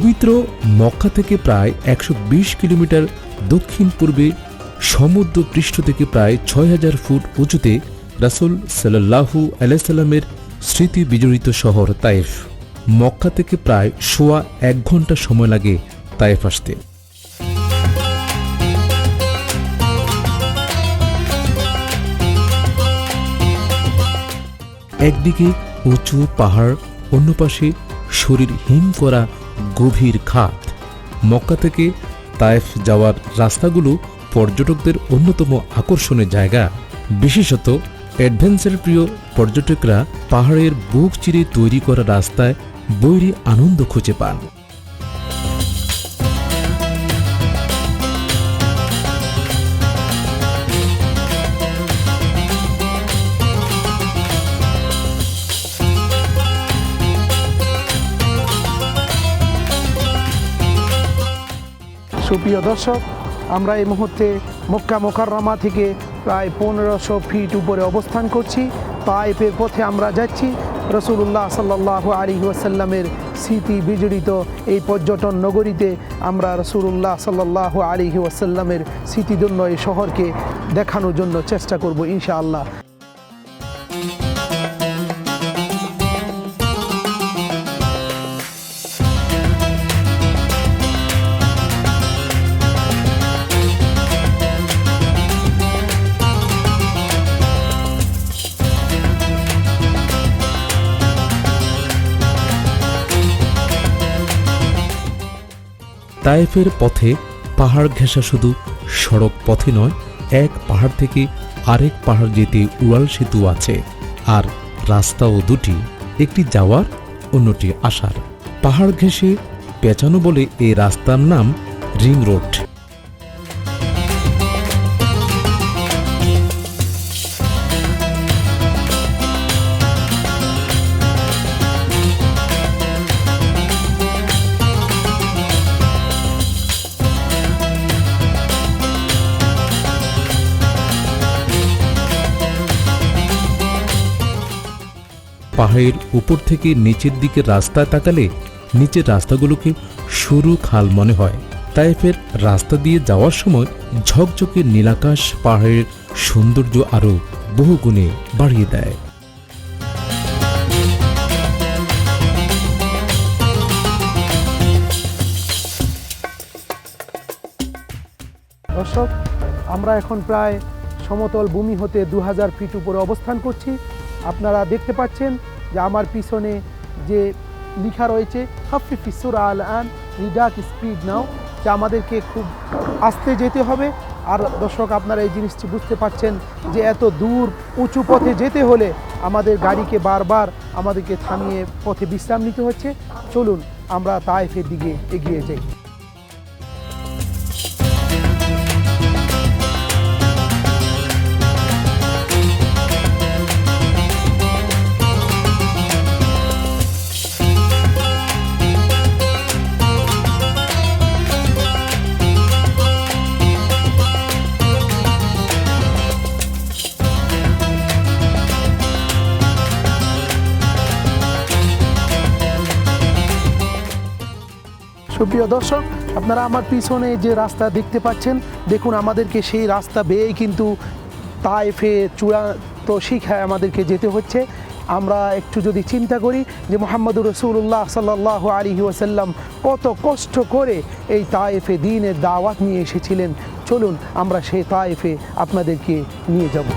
পবিত্র মক্কা থেকে প্রায় একশো বিশ কিলোমিটার দক্ষিণ পূর্বে সমুদ্র পৃষ্ঠ থেকে প্রায় ছয় হাজার ফুট উঁচুতে রাসুল সাল্লাহু আলাইসাল্লামের স্মৃতি বিজড়িত শহর তায়েফ। মক্কা থেকে প্রায় সোয়া এক ঘণ্টা সময় লাগে তায়েফ আসতে। একদিকে উঁচু পাহাড়, অন্য পাশে শরীর হিম করা গভীর খাত। মক্কা থেকে তায়েফ যাওয়ার রাস্তাগুলো পর্যটকদের অন্যতম আকর্ষণের জায়গা। বিশেষত অ্যাডভেঞ্চার প্রিয় পর্যটকরা পাহাড়ের বুক চিরে তৈরি করা রাস্তায় বৈরী আনন্দ খুঁজে পান। সুপ্রিয় দর্শক, আমরা এই মুহূর্তে মক্কা মোকাররমা থেকে প্রায় পনেরোশো ফিট উপরে অবস্থান করছি। তাইফের পথে আমরা যাচ্ছি। রসুল্লাহ সাল্লাহ আলী ওয়াসাল্লামের স্মৃতি বিজড়িত এই পর্যটন নগরীতে আমরা রসুল্লাহ সাল্লাহ আলী ওয়াসাল্লামের স্মৃতিধন্য এই শহরকে দেখানোর জন্য চেষ্টা করব ইনশাআল্লাহ। তায়েফের পথে পাহাড় ঘেঁষা শুধু সড়ক পথে নয়, এক পাহাড় থেকে আরেক পাহাড় যেতে উড়াল সেতু আছে আর রাস্তাও দুটি, একটি যাওয়ার, অন্যটি আসার। পাহাড় ঘেঁষে পেঁচানো বলে এই রাস্তার নাম রিং রোড। পাহাড়ের উপর থেকে নিচের দিকে রাস্তায় তাকালে নিচের রাস্তাগুলোকে সরু খাল মনে হয়। তাইফের রাস্তা দিয়ে যাওয়ার সময় ঝকঝকে নীলাকাশ পাহাড়ের সৌন্দর্য আরও বহুগুণে বাড়িয়ে দেয়। দর্শক, আমরা এখন প্রায় সমতল ভূমি হতে দু হাজার ফিট উপরে অবস্থান করছি। আপনারা দেখতে পাচ্ছেন যে আমার পিছনে যে লেখা রয়েছে হাফি ফিসুর আল আন রিডাক স্পিড নাও, যা আমাদেরকে খুব আস্তে যেতে হবে। আর দর্শক, আপনারা এই জিনিসটি বুঝতে পারছেন যে এত দূর উঁচু পথে যেতে হলে আমাদের গাড়িকে বারবার আমাদেরকে থামিয়ে পথে বিশ্রাম নিতে হচ্ছে। চলুন, আমরা তাইফের দিকে এগিয়ে যাই। সুপ্রিয় দর্শক, আপনারা আমার পিছনে যে রাস্তা দেখতে পাচ্ছেন, দেখুন আমাদেরকে সেই রাস্তা বেয়ে কিন্তু তাইফে চূড়ান্ত শিখায় আমাদেরকে যেতে হচ্ছে। আমরা একটু যদি চিন্তা করি যে মোহাম্মদুর রসুল্লাহ সাল্লাহ আলী ওয়াসাল্লাম কত কষ্ট করে এই তায়েফে দিনের দাওয়াত নিয়ে এসেছিলেন। চলুন আমরা সেই তায়েফে আপনাদেরকে নিয়ে যাব।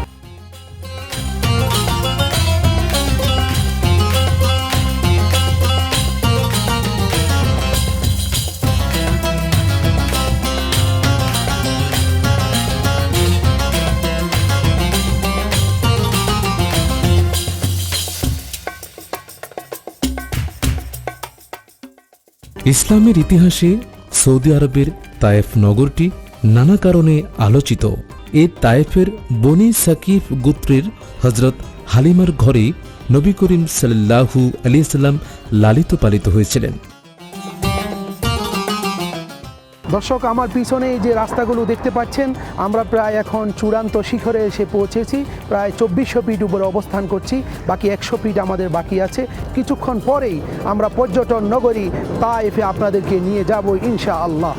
ইসলামের ইতিহাসে সৌদি আরবের তায়েফ নগরটি নানা কারণে আলোচিত। এ তায়েফের বনি সাকিফ গোত্রের হজরত হালিমার ঘরে নবী করিম সাল্লাহু আলিয়াল্লাম লালিত পালিত হয়েছিলেন। দর্শক, আমার পিছনে এই যে রাস্তাগুলো দেখতে পাচ্ছেন, আমরা প্রায় এখন চূড়ান্ত শিখরে এসে পৌঁছেছি, প্রায় চব্বিশশো ফিট উপরে অবস্থান করছি, বাকি একশো ফিট আমাদের বাকি আছে। কিছুক্ষণ পরেই আমরা পর্যটন নগরী তাইফে আপনাদেরকে নিয়ে যাব ইনশা আল্লাহ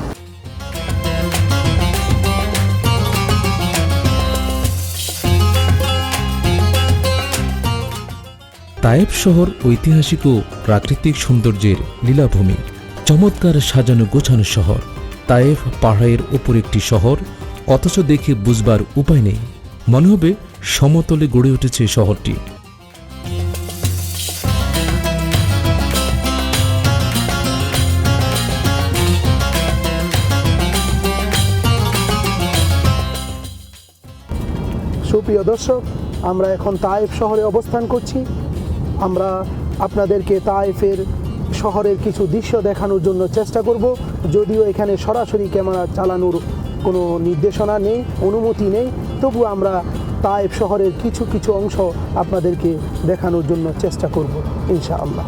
তায়েব শহর ঐতিহাসিক ও প্রাকৃতিক সৌন্দর্যের লীলাভূমি, চমৎকার সাজানো গোছানো শহর। তায়েফ পাহাড়ের ওপর একটি শহর, অথচ দেখে বুঝবার উপায় নেই। মনে হবে সমতলে গড়ে উঠেছে শহরটি। সুপ্রিয় দর্শক, আমরা এখন তায়েফ শহরে অবস্থান করছি। আমরা আপনাদেরকে তায়েফের শহরের কিছু দৃশ্য দেখানোর জন্য চেষ্টা করব। যদিও এখানে সরাসরি ক্যামেরা চালানোর কোনো নির্দেশনা নেই, অনুমতি নেই। তবু আমরা তায়েফ শহরের কিছু কিছু অংশ আপনাদেরকে দেখানোর জন্য চেষ্টা করব, ইনশাআল্লাহ।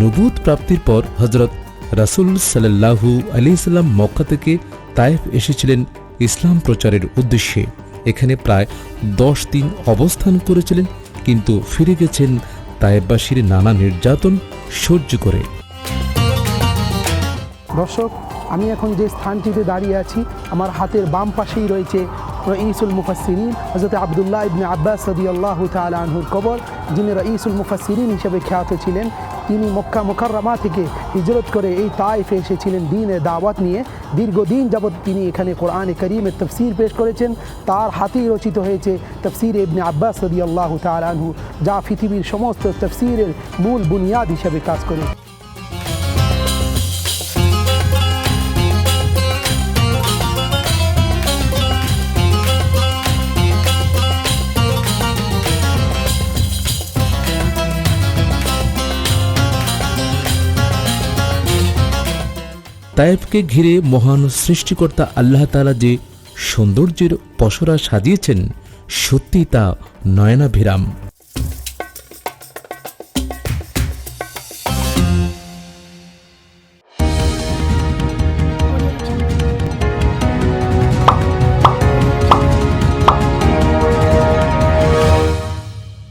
নবুত প্রাপ্তির পর হজরত রাসুল সাল্লাহু আলিয়াল্লাম মক্কা থেকে তায়েফ এসেছিলেন ইসলাম প্রচারের উদ্দেশ্যে। এখানে প্রায় দশ দিন অবস্থান করেছিলেন, কিন্তু ফিরে গেছেন তায়েববাসীর নানা নির্যাতন সহ্য করে। দর্শক, আমি এখন যে স্থানটিতে দাঁড়িয়ে আছি, আমার হাতের বাম পাশেই রয়েছে রঈসুল মুফাসিরিন হজরত আবদুল্লাহ ইবনে আব্বাস সদি আল্লাহ তালা আনহুর কবর। যিনি রঈসুল মুফাসিরিন হিসেবে খ্যাত ছিলেন, তিনি মক্কা মোকাররমা থেকে হিজরত করে এই তাইফে এসেছিলেন দিনের দাওয়াত নিয়ে। দীর্ঘদিন যাবৎ তিনি এখানে কোরআনে করিমের তফসির পেশ করেছেন। তার হাতেই রচিত হয়েছে তফসির ইবনে আব্বাস সদি আল্লাহ তালা যা পৃথিবীর সমস্ত তফসিরের মূল বুনিয়াদ হিসেবে কাজ করে। তায়েফকে ঘিরে মহান সৃষ্টিকর্তা আল্লাহ তালা যে সৌন্দর্যের পসরা সাজিয়েছেন সত্যি তা নয়নাভিরাম।